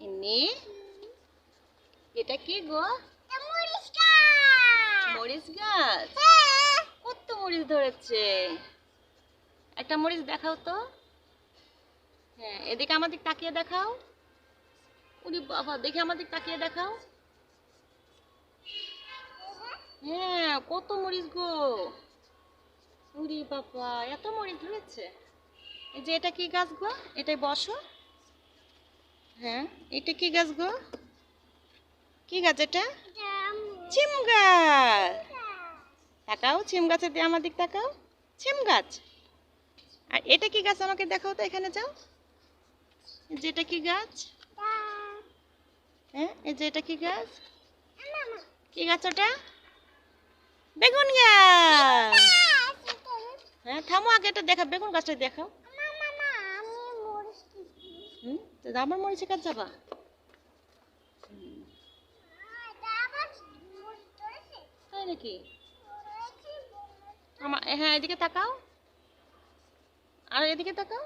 ইনি এটা কি গো? মরিচ গাছ। কত মরিচ ধরেছে? একটা মরিচ দেখাও তো। হ্যাঁ এদিকে আমাদের তাকিয়ে দেখাও। উনি বাবা দেখে আমাদের তাকিয়ে দেখাও। হ্যাঁ কত মরিচ গো। উরি বাবা এত মরিচ ধরেছে। এই যে এটা কি গাছ গো? এটাই বসো। হ্যাঁ এটা কি গাছ গো? কি গাছ এটা? চিম গাছ। তাকাও চিম গাছের দিয়ে আমার দিক তাকাও। চিম গাছ। আর এটা কি গাছ আমাকে দেখাও তো এখানে যাও। এই যে এটা কি গাছ? হ্যাঁ এই যে এটা কি গাছ? কি গাছ ওটা? বেগুন গাছ। হ্যাঁ থামো আগে এটা দেখা বেগুন গাছটা দেখাও। হুম? তো আমার মরিচে কাজ যাবা? তাই নাকি? আমার হ্যাঁ এদিকে তাকাও। আর এদিকে তাকাও।